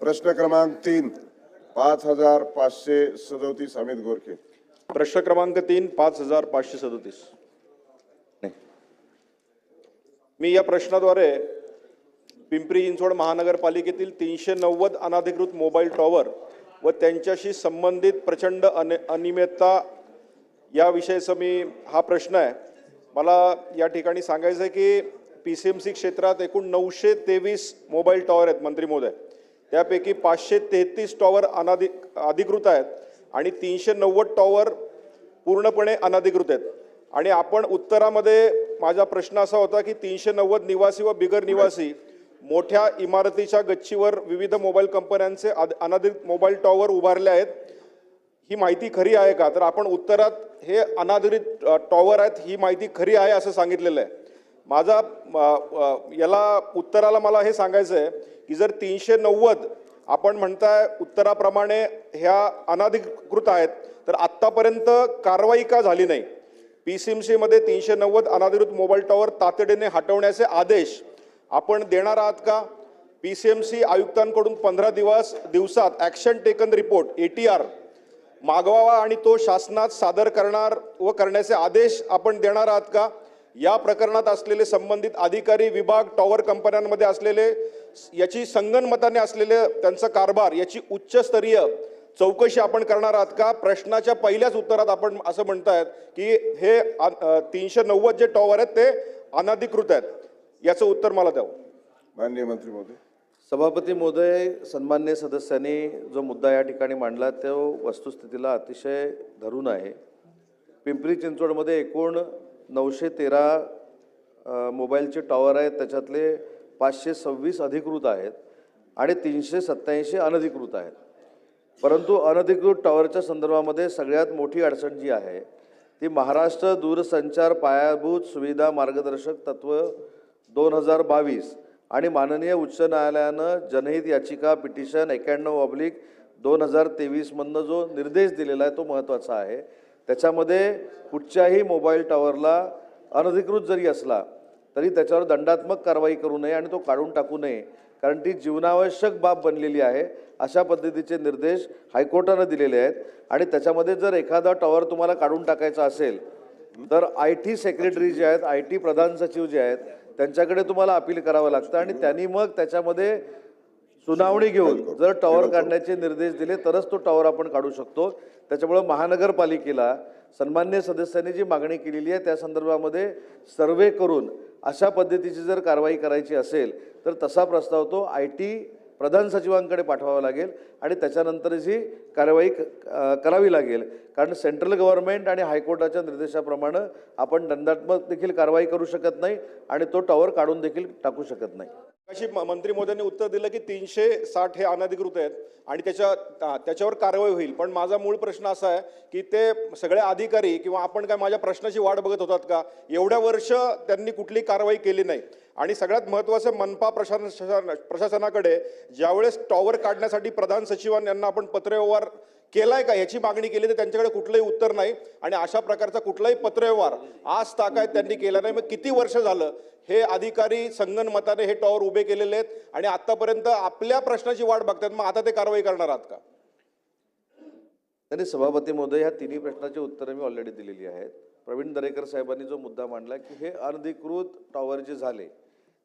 प्रश्न क्रमांक तीन पाच हजार पाचशे सदोतीस अमित गोरखे. प्रश्न क्रमांक तीन पाच हजार पाचशे सदोतीस. मी या प्रश्नाद्वारे पिंपरी चिंचवड महानगरपालिकेतील तीनशे नव्वद अनधिकृत मोबाईल टॉवर व त्यांच्याशी संबंधित प्रचंड अनि अनियमितता याविषयीचा मी हा प्रश्न आहे. मला या ठिकाणी सांगायचं आहे की पी सी एम सी क्षेत्रात एकूण नऊशे तेवीस मोबाईल टॉवर आहेत मंत्री महोदय. त्यापैकी पाचशे तेहतीस टॉवर अनाधि अधिकृत आहेत आणि तीनशे नव्वद टॉवर पूर्णपणे अनधिकृत आहेत. आणि आपण उत्तरामध्ये माझा प्रश्न असा होता की तीनशे नव्वद निवासी व बिगर निवासी मोठ्या इमारतीच्या गच्चीवर विविध मोबाईल कंपन्यांचे अध- मोबाईल टॉवर उभारले आहेत. ही माहिती खरी आहे का? तर आपण उत्तरात हे अनाधिकृत टॉवर आहेत ही माहिती खरी आहे असं सांगितलेलं आहे. माझा याला उत्तराला मला हे सांगायचं आहे की जर तीनशे नव्वद आपण म्हणताय उत्तराप्रमाणे ह्या अनाधिकृत आहेत तर आत्तापर्यंत कारवाई का झाली नाही? पी सी एम सीमध्ये तीनशे नव्वद अनाधिकृत मोबाईल टॉवर तातडीने हटवण्याचे आदेश आपण देणार आहात का? पी सी एम सी आयुक्तांकडून पंधरा दिवस दिवसात action taken report A T R मागवावा आणि तो शासनात सादर करणार व करण्याचे आदेश आपण देणार आहात का? या प्रकरणात असलेले संबंधित अधिकारी विभाग टॉवर कंपन्यांमध्ये असलेले याची संगनमताने असलेले त्यांचा कारभार याची उच्चस्तरीय चौकशी आपण करणार आहात का? प्रश्नाच्या पहिल्याच उत्तरात आपण असं म्हणतायत की हे तीनशे नव्वद जे टॉवर आहेत ते अनधिकृत आहेत. याचं उत्तर मला द्यावं. माननीय मंत्री महोदय. सभापती महोदय सन्मान्य सदस्यांनी जो मुद्दा या ठिकाणी मांडला तो वस्तुस्थितीला अतिशय धरून आहे. पिंपरी चिंचवडमध्ये एकूण नऊशे तेरा मोबाईलचे टॉवर आहेत त्याच्यातले पाचशे सव्वीस अधिकृत आहेत आणि तीनशे सत्त्याऐंशी अनधिकृत आहेत. परंतु अनधिकृत टॉवरच्या संदर्भामध्ये सगळ्यात मोठी अडचण जी आहे ती महाराष्ट्र दूरसंचार पायाभूत सुविधा मार्गदर्शक तत्व दोन हजार बावीस आणि माननीय उच्च न्यायालयानं जनहित याचिका पिटिशन एक्याण्णव ऑब्लिक दोन हजार तेवीसमधनं जो निर्देश दिलेला आहे तो महत्त्वाचा आहे. त्याच्यामध्ये कुठच्याही मोबाईल टॉवरला अनधिकृत जरी असला तरी त्याच्यावर दंडात्मक कारवाई करू नये आणि तो काढून टाकू नये कारण ती जीवनावश्यक बाब बनलेली आहे. अशा पद्धतीचे निर्देश हायकोर्टानं दिलेले आहेत. आणि त्याच्यामध्ये जर एखादा टॉवर तुम्हाला काढून टाकायचा असेल तर आय टी सेक्रेटरी जे आहेत आय टी प्रधान सचिव जे आहेत त्यांच्याकडे तुम्हाला अपील करावं लागतं आणि त्यांनी मग त्याच्यामध्ये सुनावणी घेऊन जर टॉवर काढण्याचे निर्देश दिले तरच तो टॉवर आपण काढू शकतो. त्याच्यामुळं महानगरपालिकेला सन्मान्य सदस्यांनी जी मागणी केलेली आहे त्या संदर्भामध्ये सर्वे करून अशा पद्धतीची जर कारवाई करायची असेल तर तसा प्रस्ताव तो आय टी प्रधान सचिवांकडे पाठवावा लागेल आणि त्याच्यानंतरची कारवाई क- अ, करावी लागेल. कारण सेंट्रल गव्हर्नमेंट आणि हायकोर्टाच्या निर्देशाप्रमाणे आपण दंडात्मक देखील कारवाई करू शकत नाही आणि तो टॉवर काढून देखील टाकू शकत नाही. अशी मंत्री मोदयांनी उत्तर दिलं की तीनशे साठ हे अनधिकृत आहेत आणि त्याच्या त्याच्यावर कारवाई होईल. पण माझा मूळ प्रश्न असा आहे की ते सगळे अधिकारी किंवा आपण काय माझ्या प्रश्नाची वाट बघत होतात का? एवढ्या वर्ष त्यांनी कुठली कारवाई केली नाही. आणि सगळ्यात महत्त्वाचं मनपा प्रशासन प्रशासनाकडे ज्यावेळेस टॉवर काढण्यासाठी प्रधान सचिवांना यांना आपण पत्रव्यवहार केलाय का? याची मागणी केली तर त्यांच्याकडे कुठलंही उत्तर नाही. आणि अशा प्रकारचा कुठलाही पत्रव्यवहार आज ताकायत त्यांनी केला नाही. मग किती वर्ष झालं? हे अधिकारी संगनमताने हे टॉवर उभे केलेले आहेत. आणि आतापर्यंत आपल्या प्रश्नाची वाट बघतात मग आता ते कारवाई करणार आहात का? त्यांनी सभापती महोदय ह्या तिन्ही प्रश्नाची उत्तरं मी ऑलरेडी दिलेली आहेत. प्रवीण दरेकर साहेबांनी जो मुद्दा मांडला की हे अनधिकृत टॉवर जे झाले.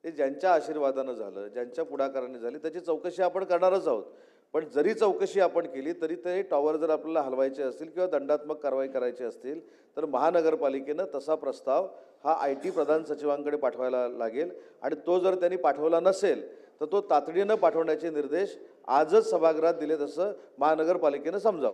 ते ज्यांच्या आशीर्वादानं झालं ज्यांच्या पुढाकाराने झाली त्याची चौकशी आपण करणारच आहोत. पण जरी चौकशी आपण केली तरी ते टॉवर जर आपल्याला हलवायचे असतील किंवा दंडात्मक कारवाई करायची असतील तर महानगरपालिकेनं तसा प्रस्ताव हा आय टी प्रधान सचिवांकडे पाठवायला लागेल. आणि तो जर त्यांनी पाठवला नसेल तर तो तातडीनं पाठवण्याचे निर्देश आजच सभागृहात दिले तसं महानगरपालिकेनं समजावं.